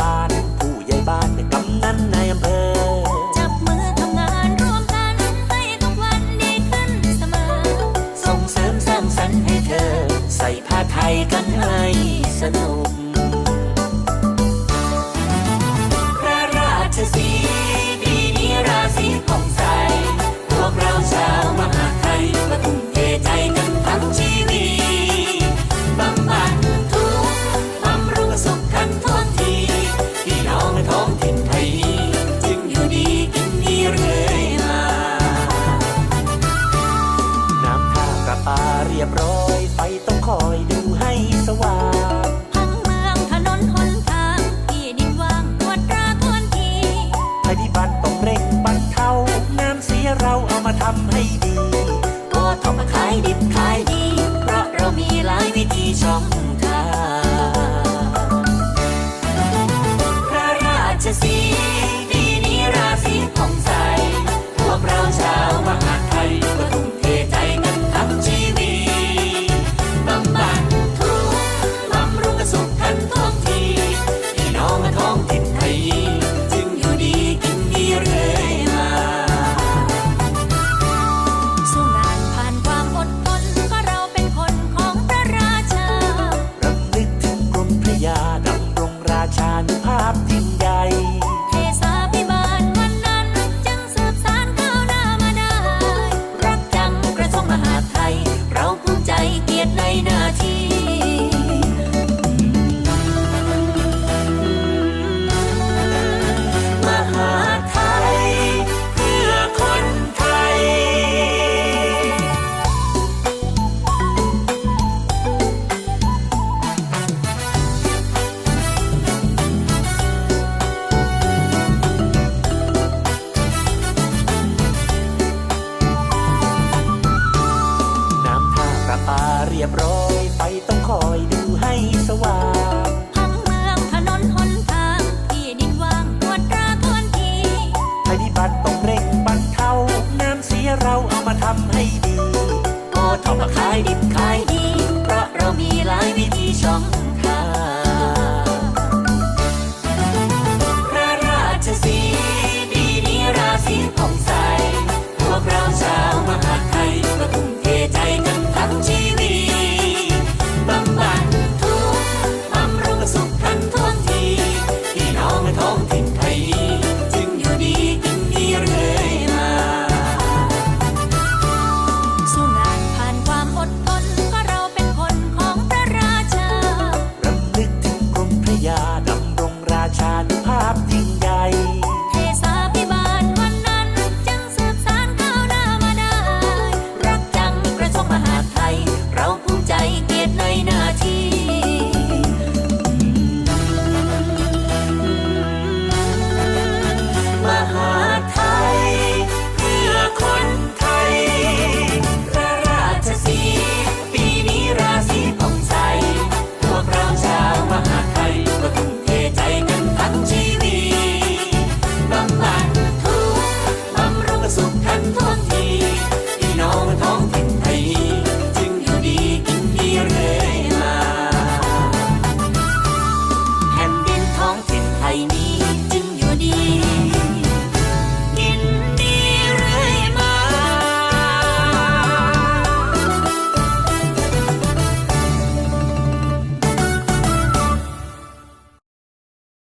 บ้าน ผู้ใหญ่บ้านไม่กำ รียบร้อยไฟต้องคอยดูให้สว่างผังเมืองถนนหนทางที่ดินว่างปวดตราทวนทีภัยพิบัติต้องเร่งบรรเทาน้ำเสียเราเอามาทำให้ดีก็ทำมาขายดิบขาย